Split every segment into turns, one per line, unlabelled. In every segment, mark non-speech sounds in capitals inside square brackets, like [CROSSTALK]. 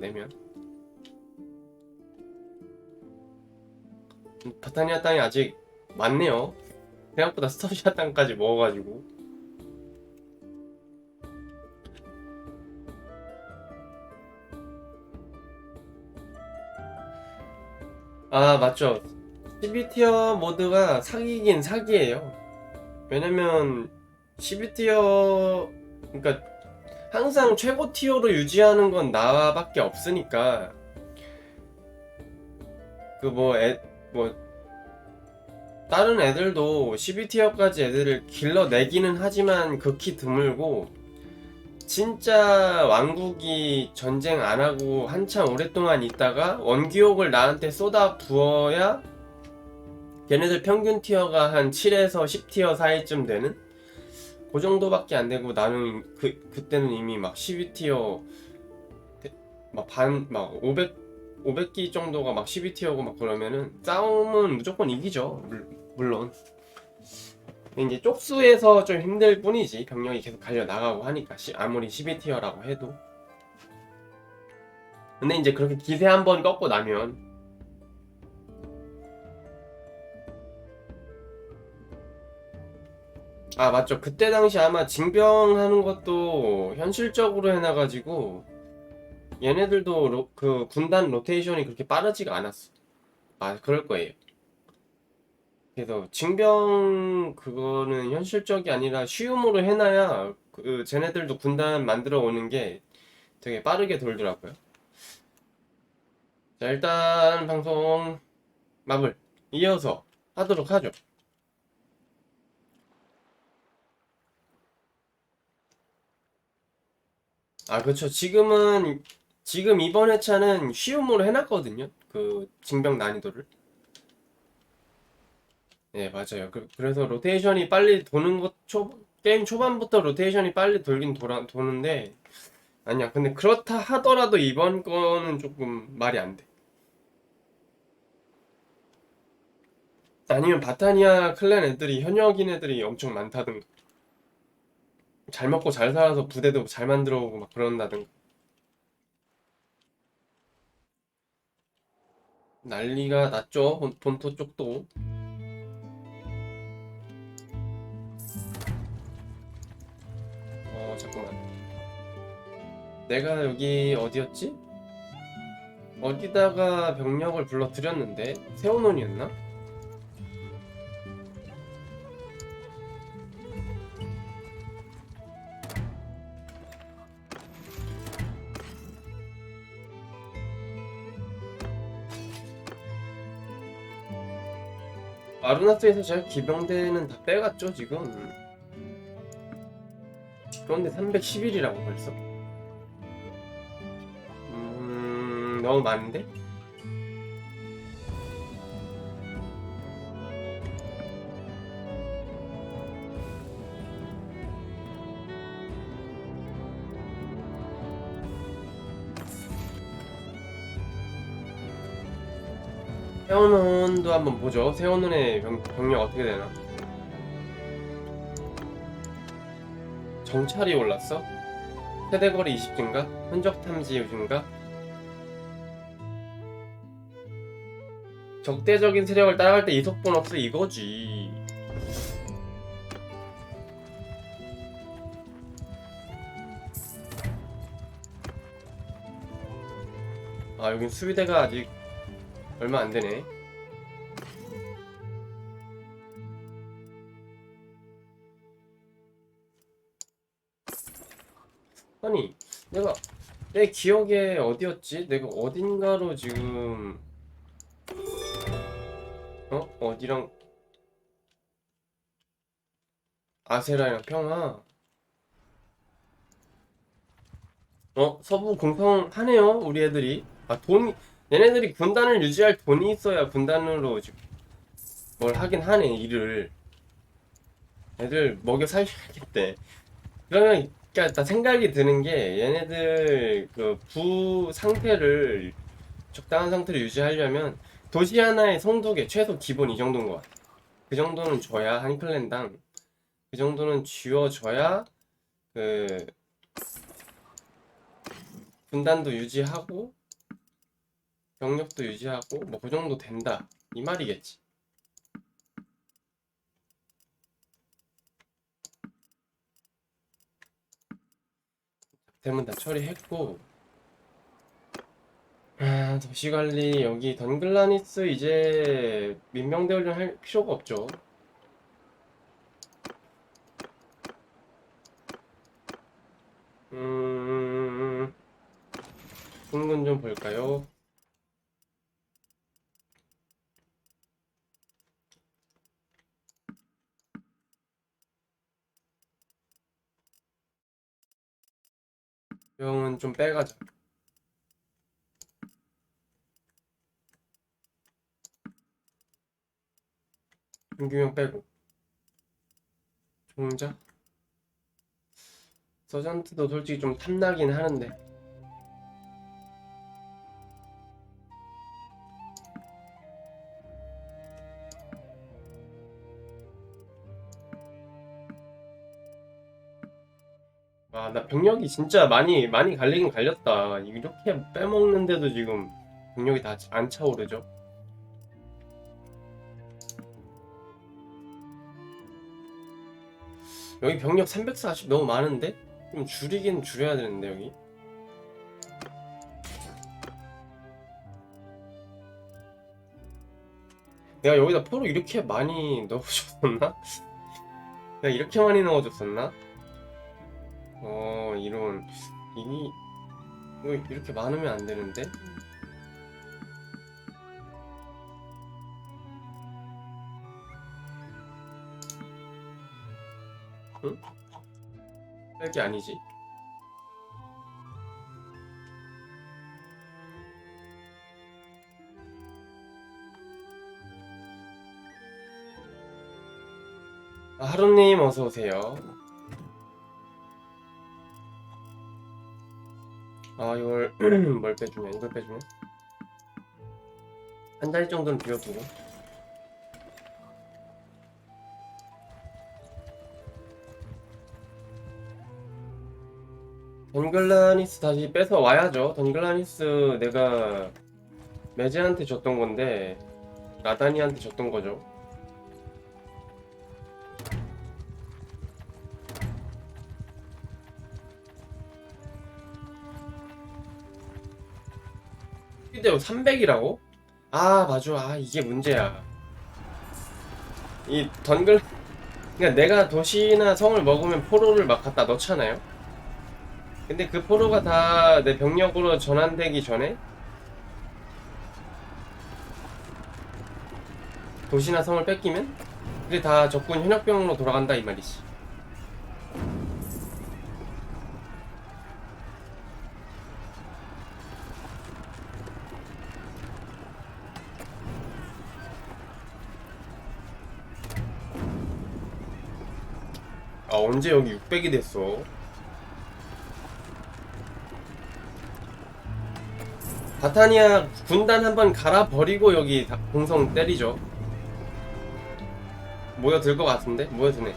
내면. 바타니아 땅이 아직 많네요. 생각보다 스타시아 땅까지 먹어가지고. 아 맞죠. 12티어 모드가 사기긴 사기예요. 왜냐면 12티어 그러니까 항상 최고 티어로 유지하는 건 나밖에 없으니까. 그뭐애뭐 다른 애들도 12티어까지 애들을 길러내기는 하지만 극히 드물고 진짜 왕국이 전쟁 안 하고 한참 오랫동안 있다가 원기옥을 나한테 쏟아 부어야 걔네들 평균 티어가 한 7에서 10티어 사이쯤 되는 그 정도밖에 안 되고 나는 그 그때는 이미 막 12티어 막 반 막 500 500기 정도가 막 12티어고 막 그러면은 싸움은 무조건 이기죠. 물- 물론. 이제 쪽수에서 좀 힘들 뿐이지 병력이 계속 갈려 나가고 하니까 시- 아무리 12티어라고 해도. 근데 이제 그렇게 기세 한번 꺾고 나면 아 맞죠. 그때 당시 아마 징병하는 것도 현실적으로 해놔가지고 얘네들도 로- 그 군단 로테이션이 그렇게 빠르지가 않았어. 아 그럴 거예요. 그래서 징병 그거는 현실적이 아니라 쉬움으로 해놔야 그 쟤네들도 군단 만들어 오는 게 되게 빠르게 돌더라고요. 자 일단 방송 마블 이어서 하도록 하죠 아, 그쵸. 지금은, 지금 이번 회차는 쉬움으로 해놨거든요. 그, 징병 난이도를. 네, 맞아요. 그, 그래서 로테이션이 빨리 도는 것, 초, 게임 초반부터 로테이션이 빨리 돌긴 돌아, 도는데, 아니야. 근데 그렇다 하더라도 이번 거는 조금 말이 안 돼. 아니면 바타니아 클랜 애들이, 현역인 애들이 엄청 많다든가. 잘 먹고 잘 살아서 부대도 잘 만들어 오고 막 그런다든가. 난리가 났죠. 본- 본토 쪽도. 어, 잠깐만. 내가 여기 어디였지? 어디다가 병력을 불러들였는데? 세오논이었나? 아르나스에서 제가 기병대는 다 빼갔죠, 지금. 그런데 311이라고 벌써? 음, 너무 많은데? 세원혼도 한번 보죠. 세원혼의 병, 병력 어떻게 되나? 정찰이 올랐어? 세대거리 20 증가? 흔적 탐지 증가? 적대적인 세력을 따라갈 때 이속 보너스 이거지. 아 여긴 수비대가 아직 얼마 안 되네. 아니, 내가 내 기억에 어디였지? 내가 어딘가로 지금 어? 어디랑 아세라랑 평화 어? 서부 공평하네요 우리 애들이 아 돈이 얘네들이 군단을 유지할 돈이 있어야 군단으로 뭘 하긴 하네 일을. 애들 먹여 살려야겠대. 그러면 그러니까 나 생각이 드는 게 얘네들 그 부 상태를 적당한 상태를 유지하려면 도시 하나에 성독에 최소 기본 이 정도인 것 같아. 그 정도는 줘야 한 클랜당 그 정도는 쥐어줘야 그 분단도 유지하고 병력도 유지하고 뭐 그 정도 된다 이 말이겠지. 대문 다 처리했고 아, 도시관리 여기 던글라니스 이제 민병대 훈련 할 필요가 없죠. 음, 군군 좀 볼까요? 병은 좀 빼가자. 김규명 빼고. 종자? 서전트도 솔직히 좀 탐나긴 하는데 아나 병력이 진짜 많이 많이 갈리긴 갈렸다 이렇게 빼먹는데도 지금 병력이 다 안 차오르죠 여기 병력 340 너무 많은데? 좀 줄이긴 줄여야 되는데 여기 내가 여기다 포로 이렇게 많이 [LAUGHS] 넣어줬었나? 내가 이렇게 많이 넣어줬었나? 어 이런 이미 이거 이렇게 많으면 안 되는데? 응? 뺄게 아니지. 아, 하루님 어서 오세요. 아 이걸 [CLEARS THROAT] 뭘 빼주냐? 이걸 빼주냐? 한 자리 정도는 비워두고. 던글라니스 다시 뺏어 와야죠. 던글라니스 내가 메제한테 줬던 건데 라다니한테 줬던 거죠. 근데 300이라고? 아 맞아. 아 이게 문제야. 이 던글 그러니까 내가 도시나 성을 먹으면 포로를 막 갖다 넣잖아요. 근데 그 포로가 다 내 병력으로 전환되기 전에 도시나 성을 뺏기면 그게 다 적군 현역병으로 돌아간다 이 말이지. 언제 여기 600이 됐어? 바타니아 군단 한번 갈아버리고 여기 다- 공성 때리죠. 모여들 것 같은데? 모여드네.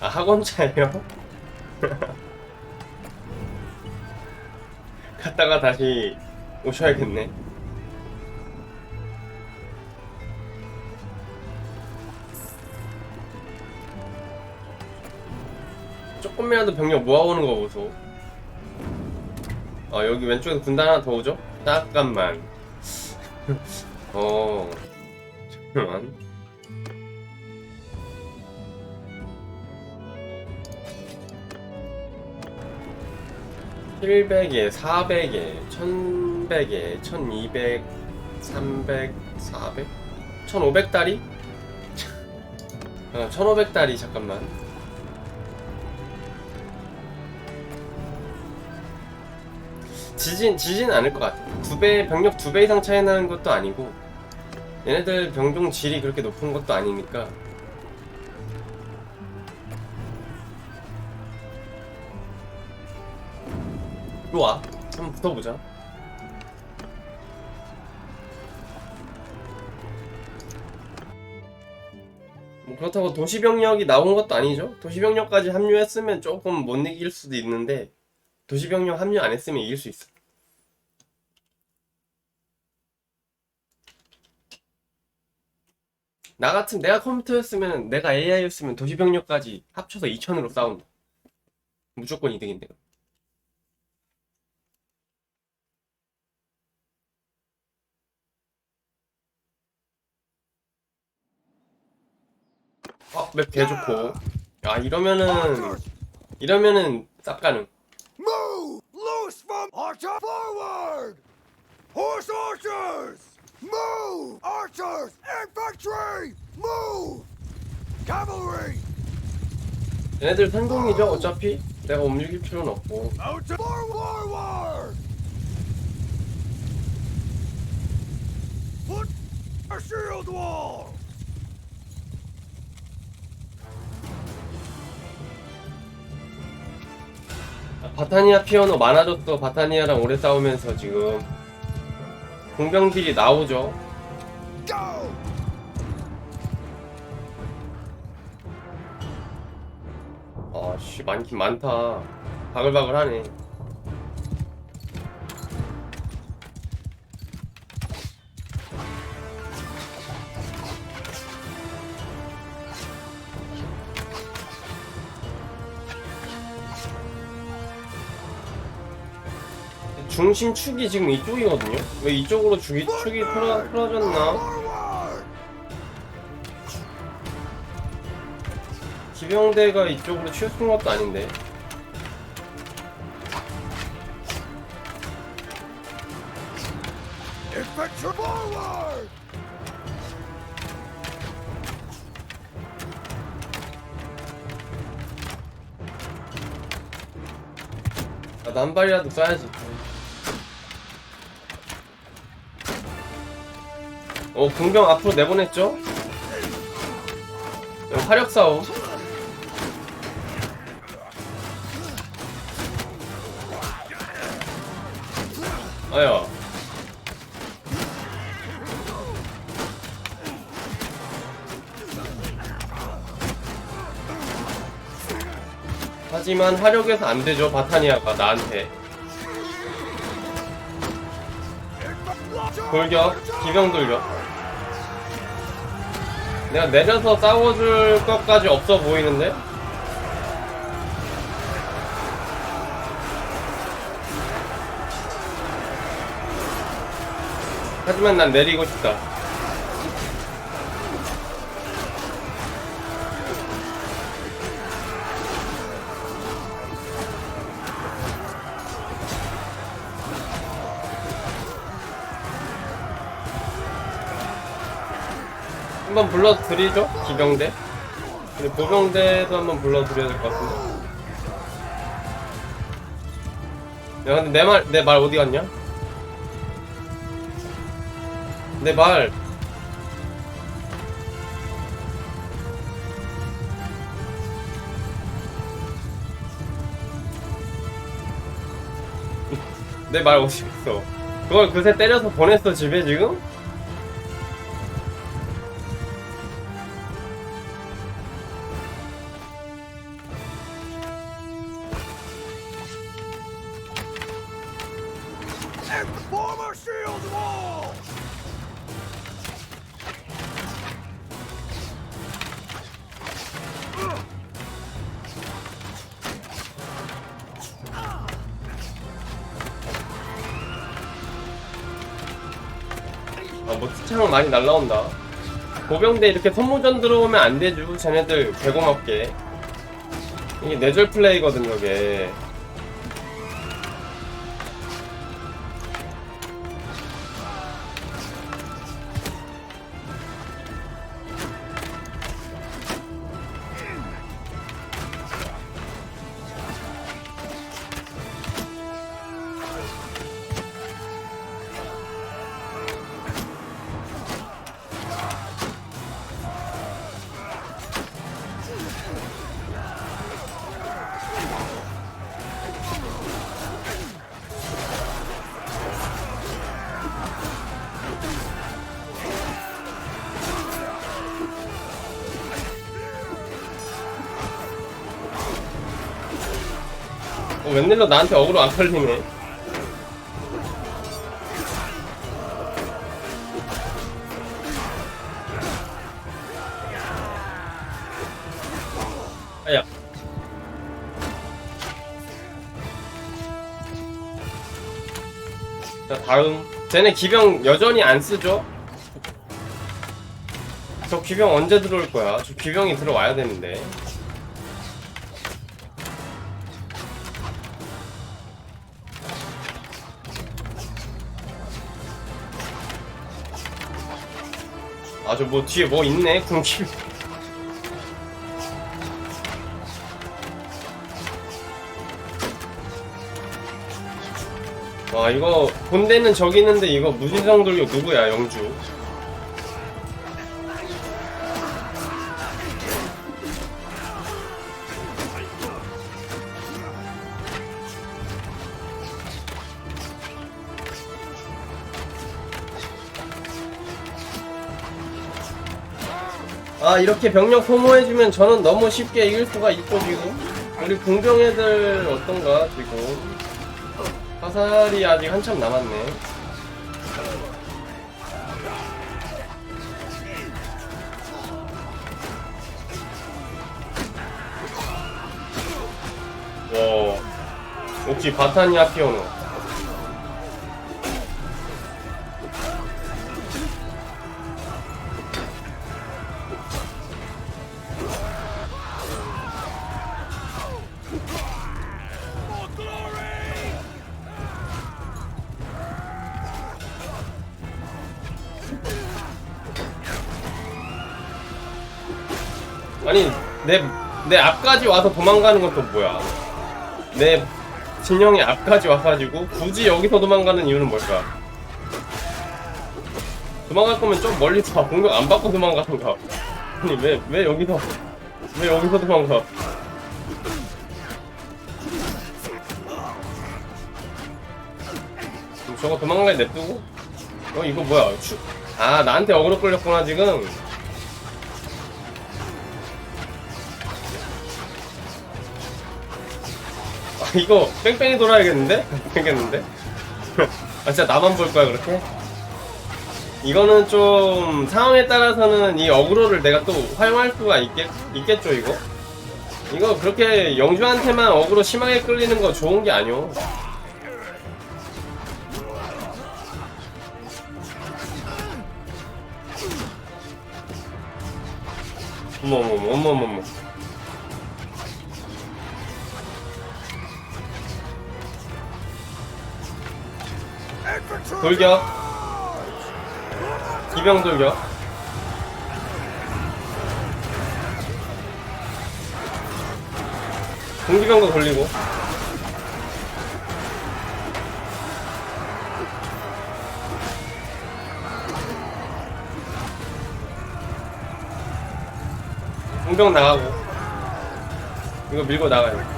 아, 학원차예요? [LAUGHS] 갔다가 다시 오셔야겠네. 조금이라도 병력 모아오는 거 보소. 아 여기 왼쪽에 군단 하나 더 오죠? 잠깐만. [LAUGHS] 어. 잠깐만. (700에) (400에) (1100에) (1200) (300) (400) (1500달이) 어, (1500달이) 잠깐만 지진 지진 않을 것 같아. 두배 병력 두 배 이상 차이 나는 것도 아니고 얘네들 병종 질이 그렇게 높은 것도 아니니까. 이리 와. 한번 붙어보자. 그렇다고 도시병력이 나온 것도 아니죠. 도시병력까지 합류했으면 조금 못 이길 수도 있는데 도시병력 합류 안 했으면 이길 수 있어. 나 같은 내가 컴퓨터였으면 내가 AI였으면 도시병력까지 합쳐서 2천으로 싸운다. 무조건 이득인데. 아, 맵개 좋고. 아, 이러면은 이러면은 쌉 가능.
Move! Archers! Infantry! Move! Cavalry!
얘네들 산동이죠, 어차피. 내가 움직일 필요는 없고.
Out to forward! Put a shield wall!
아, 바타니아 피어노 많아졌어. 바타니아랑 오래 싸우면서 지금 공병들이 나오죠. 아씨 많긴 많다. 바글바글하네. 중심 축이 지금 이쪽이거든요. 왜 이쪽으로 축이, 축이 풀어졌나?
Forward!
기병대가 이쪽으로 치우친 것도 아닌데.
Infantry forward!
나도 한 발이라도 쏴야지. 어, 공병 앞으로 내보냈죠? 화력 싸움. 아야. 하지만 화력에서 안 되죠, 바타니아가 나한테. 돌격, 기병 돌격. 내가 내려서 싸워줄 것까지 없어 보이는데? 하지만 난 내리고 싶다. 한번 불러드리죠? 기병대? 그리고 보병대도 한번 불러드려야 될 것 같은데. 야, 근데 내 말, 내 말 어디 갔냐? 내 말. [LAUGHS] 내 말 어디 갔어? 그걸 그새 때려서 보냈어, 집에 지금? 날라온다. 보병대 이렇게 선모전 들어오면 안 되죠. 쟤네들 개고맙게. 이게 뇌절 플레이거든요, 이게. 어, 웬일로 나한테 어그로 안 걸리네. 아야. 자, 다음. 쟤네 기병 여전히 안 쓰죠? 저 기병 언제 들어올 거야? 저 기병이 들어와야 되는데. 아, 저 뭐 뒤에 뭐 있네? 궁기. 와, 이거 본대는 저기 있는데 이거 무지성 돌격 누구야, 영주? 아 이렇게 병력 소모해주면 저는 너무 쉽게 이길 수가 있고 지금. 우리 공병 애들 어떤가 지금? 화살이 아직 한참 남았네. 와 역시 바타니아 피오노 내 내 앞까지 와서 도망가는 건 또 뭐야? 내 진영의 앞까지 와가지고 굳이 여기서 도망가는 이유는 뭘까? 도망갈 거면 좀 멀리서 공격 안 받고 도망가던가. 아니 왜 왜 여기서 왜 여기서 도망가? 저거 도망갈 냅두고? 어 이거 뭐야? 추... 아 나한테 어그로 끌렸구나 지금. [LAUGHS] 이거 뺑뺑이 돌아야겠는데? 되겠는데? [LAUGHS] 아 진짜 나만 볼 거야 그렇게? 이거는 좀 상황에 따라서는 이 어그로를 내가 또 활용할 수가 있겠, 있겠죠 이거? 이거 그렇게 영주한테만 어그로 심하게 끌리는 거 좋은 게 아니오 어머머머 어머머머 돌격. 기병 돌격. 공기병도 돌리고. 공병 나가고. 이거 밀고 나가요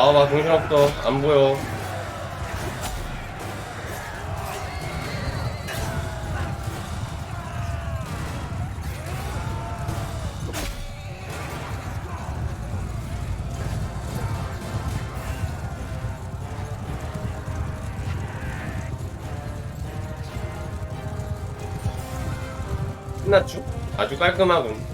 나와봐 정신없어 안 보여. 끝났죠? 아주 깔끔하군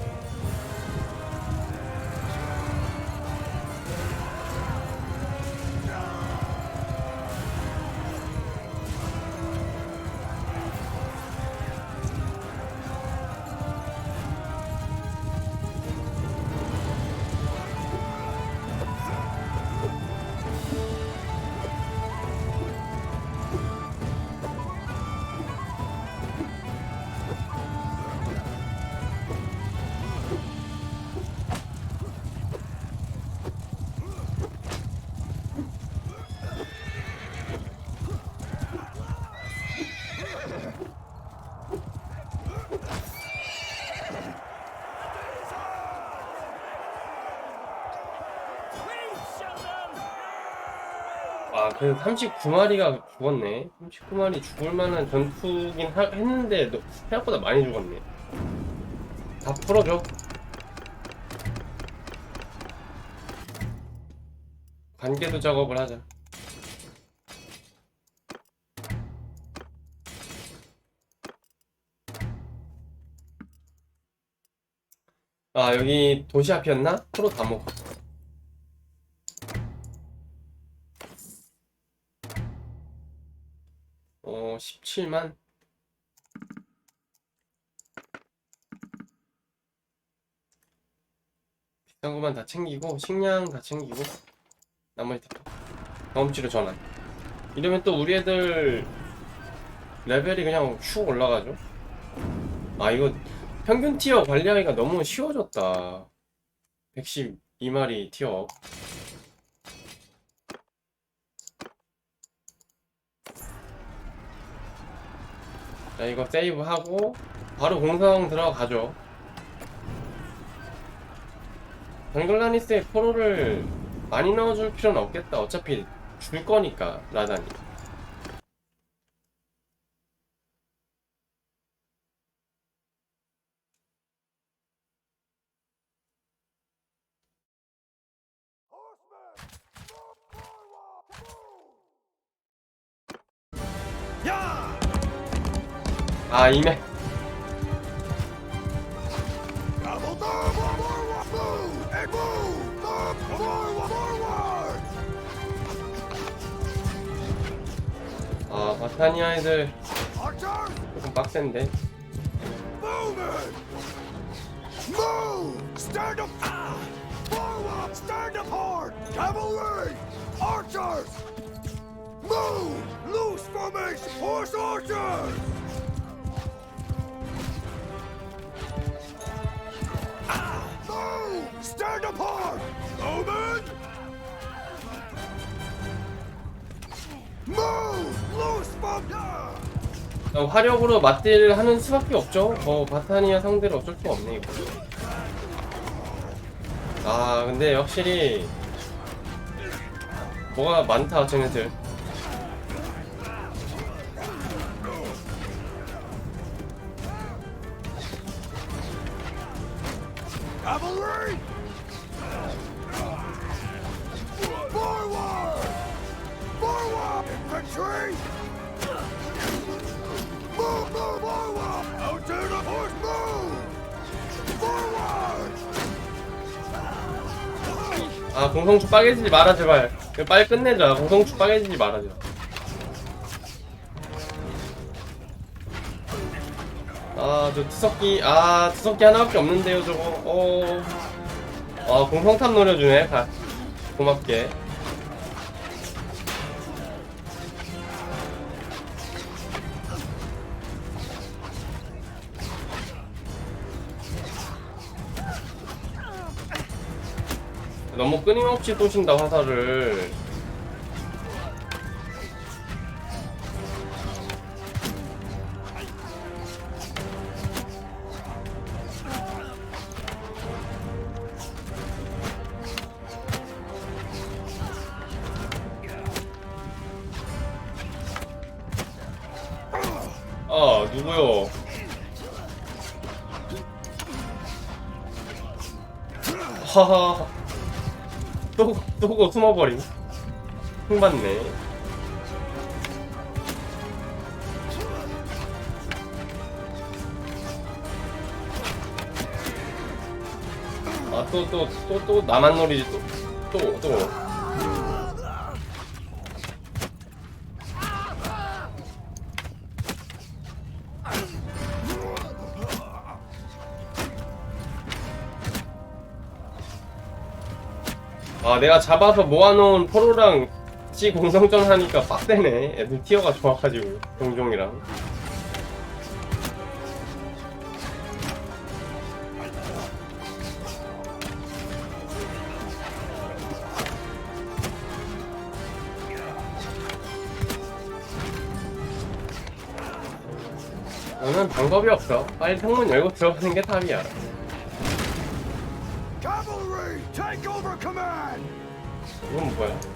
아, 그 39마리가 죽었네. 39마리 죽을 만한 전투긴 하- 했는데 너- 생각보다 많이 죽었네. 다 풀어줘. 관계도 작업을 하자. 아, 여기 도시 앞이었나? 프로 다 먹었어. 어, 17만? 비싼 것만 다 챙기고, 식량 다 챙기고, 나머지 다 경험치로 전환. 이러면 또 우리 애들 레벨이 그냥 슉 올라가죠. 아, 이거 평균 티어 관리하기가 너무 쉬워졌다. 112마리 티어. 자, 이거 세이브하고 바로 공성 들어가죠. 덩글라니스의 포로를 많이 넣어줄 필요는 없겠다. 어차피 줄 거니까 라단이.
Forward!
아 바타니아 애들
Archers!
조금 빡센데.
Moving! Move! Stand up! Ah! Forward! Stand up hard! Cavalry! Archers! Move! Loose formation! Horse archers!
화력으로 맞딜 하는 수밖에 없죠. 어, 바타니아 상대로 어쩔 수가 없네, 이거. 아, 근데 확실히, 뭐가 많다, 쟤네들.
Move, move, forward! Out to the horse, move! Forward!
아, 공성축 빠개지지 마라, 제발. 이거 빨리 끝내자. 공성축 빠개지지 마라, 제발. 아, 저 투석기, 아, 투석기 하나밖에 없는데요, 저거. 어. 아, 공성탑 노려주네, 다. 고맙게. 너무 끊임없이 쏘신다, 화살을. 아, 누구요? 하하. 또, 또고 숨어버림. 흥 받네. 아, 또, 또, 또, 또, 나만 노리지, 또, 또, 또. 아, 내가 잡아서 모아놓은 포로랑 지 공성전 하니까 빡세네. 애들 티어가 좋아가지고, 종종이랑. 너는 방법이 없어. 빨리 창문 열고 들어가는 게 답이야.
Cavalry! Take over command!
이건 뭐야?